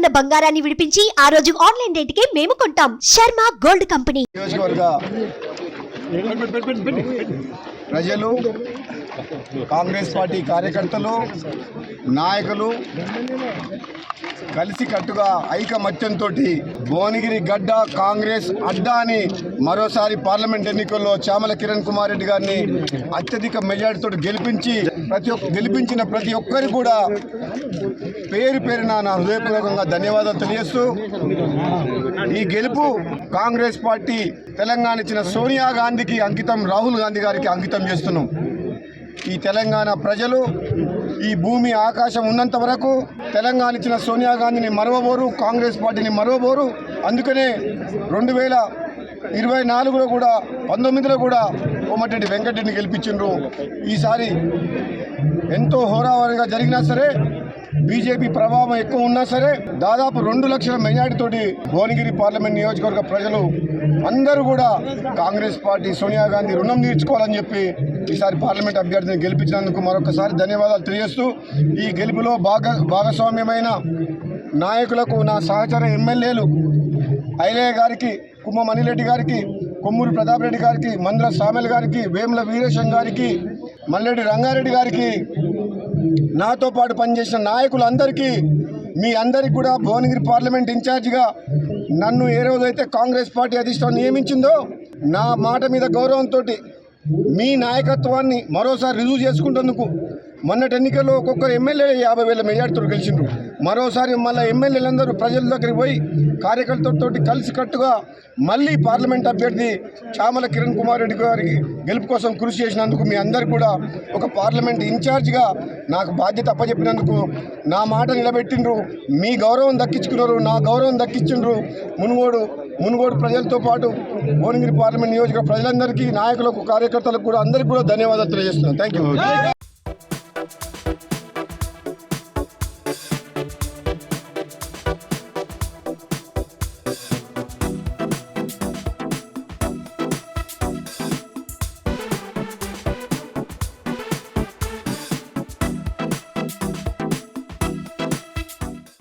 ఉన్న బంగారాన్ని విడిపించి ఆ రోజు ఆన్లైన్ రేటుకే మేము కొంటాం. Sharma gold company. ప్రజలు కాంగ్రెస్ పార్టీ కార్యకర్తలు నాయకులు కలిసికట్టుగా ఐకమత్యంతో భువనగిరి గడ్డ కాంగ్రెస్ అడ్డా అని మరోసారి పార్లమెంట్ ఎన్నికల్లో చామల కిరణ్ కుమార్ రెడ్డి గారిని అత్యధిక మెజార్టీతో గెలిపించి ప్రతి ఒక్క గెలిపించిన ప్రతి ఒక్కరు కూడా పేరు పేరున నా హృదయపూర్వకంగా ధన్యవాదాలు తెలియజేస్తూ ఈ గెలుపు కాంగ్రెస్ పార్టీ తెలంగాణ ఇచ్చిన సోనియా గాంధీకి అంకితం రాహుల్ గాంధీ గారికి అంకితం చేస్తున్నాం. ఈ తెలంగాణ ప్రజలు ఈ భూమి ఆకాశం ఉన్నంత వరకు తెలంగాణ ఇచ్చిన సోనియా గాంధీని మరవబోరు కాంగ్రెస్ పార్టీని మరవబోరు. అందుకనే రెండు వేల ఇరవై నాలుగులో కూడా పంతొమ్మిదిలో కూడా కోమటిరెడ్డి వెంకటరెడ్డిని గెలిపించిండ్రు. ఈసారి ఎంతో హోరావరిగా జరిగినా సరే బీజేపీ ప్రభావం ఎక్కువ ఉన్నా సరే దాదాపు రెండు లక్షల మెజార్టీతోటి భువనగిరి పార్లమెంట్ నియోజకవర్గ ప్రజలు అందరూ కూడా కాంగ్రెస్ పార్టీ సోనియా గాంధీ రుణం తీర్చుకోవాలని చెప్పి ఈసారి పార్లమెంట్ అభ్యర్థిని గెలిపించినందుకు మరొకసారి ధన్యవాదాలు తెలియజేస్తూ ఈ గెలుపులో భాగ భాగస్వామ్యమైన నాయకులకు నా సహచర ఎమ్మెల్యేలు ఐలయ్య గారికి కుమ్మ మణిరెడ్డి గారికి కొమ్మూరు ప్రతాప్ రెడ్డి గారికి మంద్ర సామెల్ గారికి వేముల వీరేశం గారికి మల్లెడ్డి రంగారెడ్డి గారికి నాతో పాటు పనిచేసిన నాయకులందరికీ మీ అందరికి కూడా భువనగిరి పార్లమెంట్ ఇన్ఛార్జిగా నన్ను ఏ రోజైతే కాంగ్రెస్ పార్టీ అధిష్టానం నియమించిందో నా మాట మీద గౌరవంతో మీ నాయకత్వాన్ని మరోసారి రుజువు చేసుకుంటేందుకు మొన్నటి ఎన్నికల్లో ఒక్కొక్కరు ఎమ్మెల్యే యాభై వేల మెజార్టీతో గెలిచిండ్రు. మరోసారి మళ్ళీ ఎమ్మెల్యేలందరూ ప్రజల దగ్గరికి పోయి కార్యకర్తలతో కలిసి కట్టుగా మళ్ళీ పార్లమెంట్ అభ్యర్థి చామల కిరణ్ కుమార్ రెడ్డి గారికి గెలుపు కోసం కృషి చేసినందుకు మీ అందరు కూడా ఒక పార్లమెంట్ ఇన్ఛార్జ్గా నాకు బాధ్యత అప్పచెప్పినందుకు నా మాట నిలబెట్టిండ్రు. మీ గౌరవం దక్కించుకున్నారు. నా గౌరవం దక్కించిండ్రు. మునుగోడు మునుగోడు ప్రజలతో పాటు భువనగిరి పార్లమెంట్ నియోజకవర్గ ప్రజలందరికీ నాయకులకు కార్యకర్తలకు కూడా అందరికీ కూడా ధన్యవాదాలు తెలియజేస్తున్నాను. Thank you